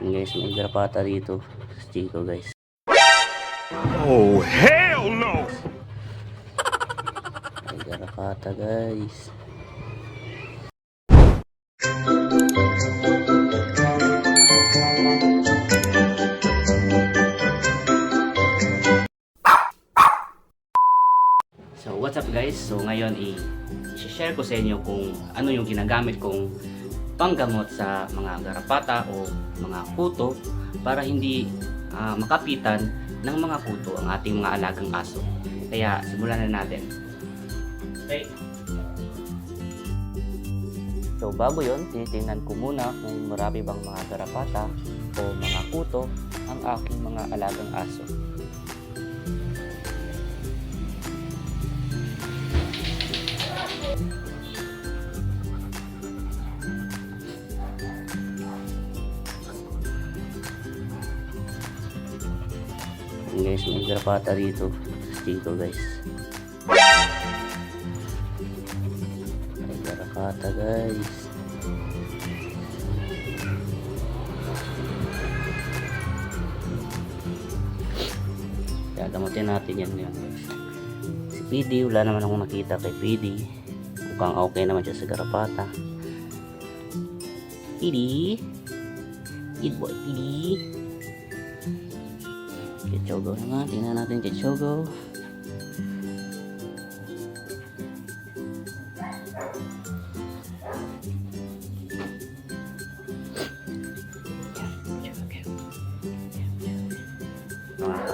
Yun guys, may garapata dito sa Chico guys. Oh, hell no! May garapata guys. So what's up guys? So ngayon i share ko sa inyo kung ano yung ginagamit kong panggamot sa mga garapata o mga kuto para hindi ah, makapitan ng mga kuto ang ating mga alagang aso. Kaya simulan na natin. Okay. So bago yon, tinitingnan ko muna kung marami bang mga garapata o mga kuto ang aking mga alagang aso. Guys, may garapata dito Chico guys. May garapata guys. Kaya gamutin natin yan ngayon guys. Si PD, wala naman akong nakita kay PD. Mukhang okay naman siya sa garapata. PD? Good boy, PD. Chichogo naman. Tingnan natin Chichogo.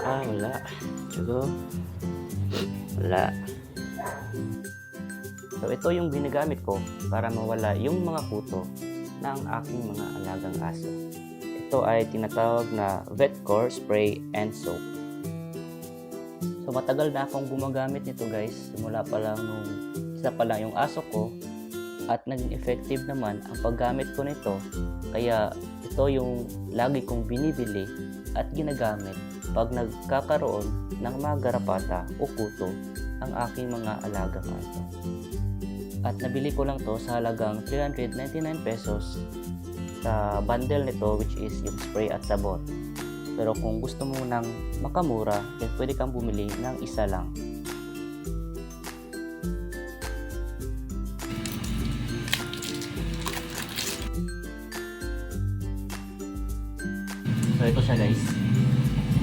Ah, wala. Chichogo. Wala. So, ito yung ginagamit ko para mawala yung mga kuto ng aking mga alagang aso. Ito ay tinatawag na Vetcore Spray and Soap. So matagal na akong gumagamit nito guys. Simula pa lang nung isa pa lang yung aso ko at naging effective naman ang paggamit ko nito. Kaya ito yung lagi kong binibili at ginagamit pag nagkakaroon ng mga garapata o kuto ang aking mga alagang aso. At nabili ko lang to sa halagang 399 pesos sa bundle nito which is yung spray at sabon. Pero kung gusto mo ng makamura, then pwede kang bumili ng isa lang. So ito siya guys.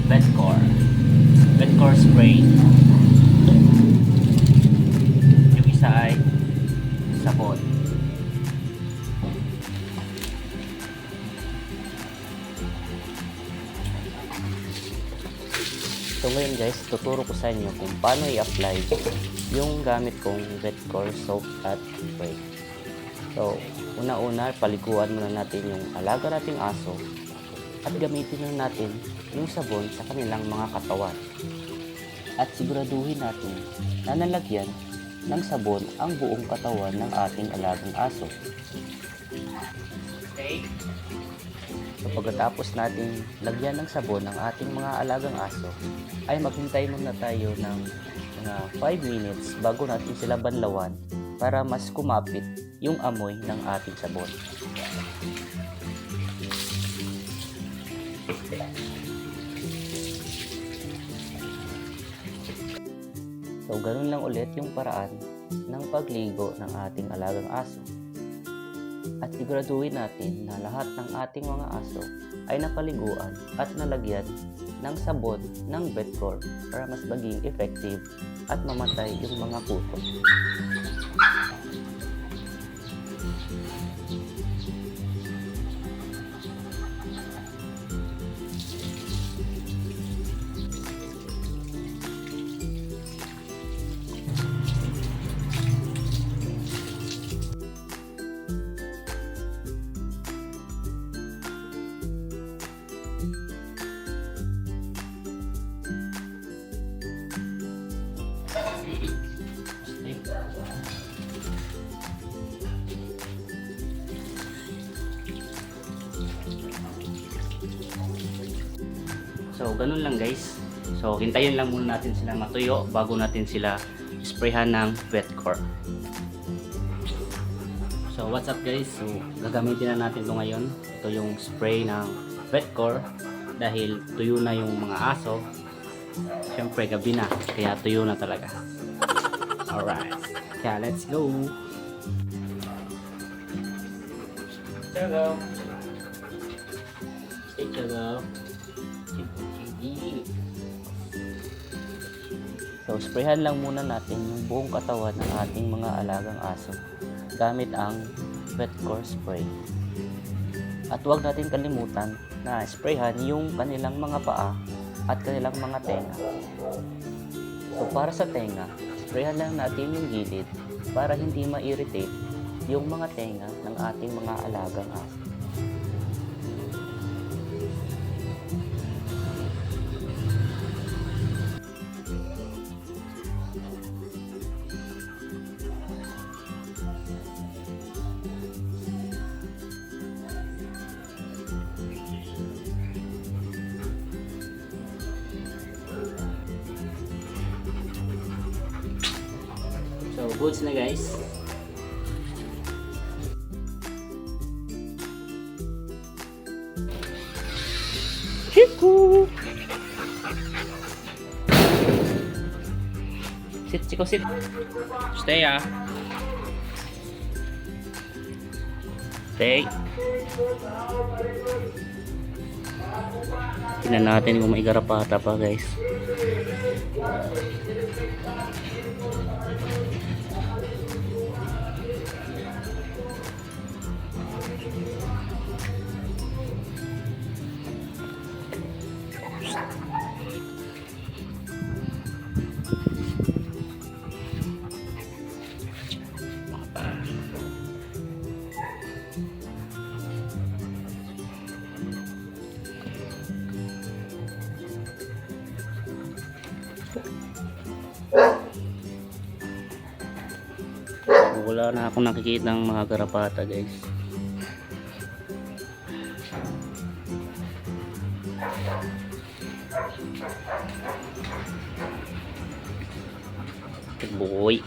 Vetcore. Vetcore spray. Yung isa ay sabon. Guys, tuturo ko sa inyo kung paano i-apply yung gamit kong Vetcore soap at spray. So, una-una, paliguan muna natin yung alaga nating aso at gamitin na natin yung sabon sa kanilang mga katawan. At siguraduhin natin na nalagyan ng sabon ang buong katawan ng ating alagang aso. Okay. Pagkatapos natin lagyan ng sabon ng ating mga alagang aso, ay maghintay muna tayo ng mga 5 minutes bago natin sila banlawan para mas kumapit yung amoy ng ating sabon. So ganun lang ulit yung paraan ng pagligo ng ating alagang aso. At siguraduhin natin na lahat ng ating mga aso ay napaliguan at nalagyan ng sabon ng Betcor para mas maging effective at mamatay yung mga kuto. So, ganun lang guys. So, hintayin lang muna natin sila matuyo bago natin sila sprayhan ng Vetcore. So, what's up guys? So, gagamitin na natin ito ngayon. Ito yung spray ng vetcore dahil tuyo na yung mga aso. Siyempre gabi na, kaya tuyo na talaga. Alright. Kaya let's go. Hello. Hello. So, sprayhan lang muna natin yung buong katawan ng ating mga alagang aso gamit ang Vetcore spray. At huwag natin kalimutan na sprayhan yung kanilang mga paa at kanilang mga tenga. So, para sa tenga, sprayhan lang natin yung gilid para hindi ma-irritate yung mga tenga ng ating mga alagang aso. Goods na guys. Chiku! Sit, Chico, sit. Stay ah. Stay. Tingnan natin kung may garapata pa guys. Wala na akong nakikita ng mga garapata guys. Good boy.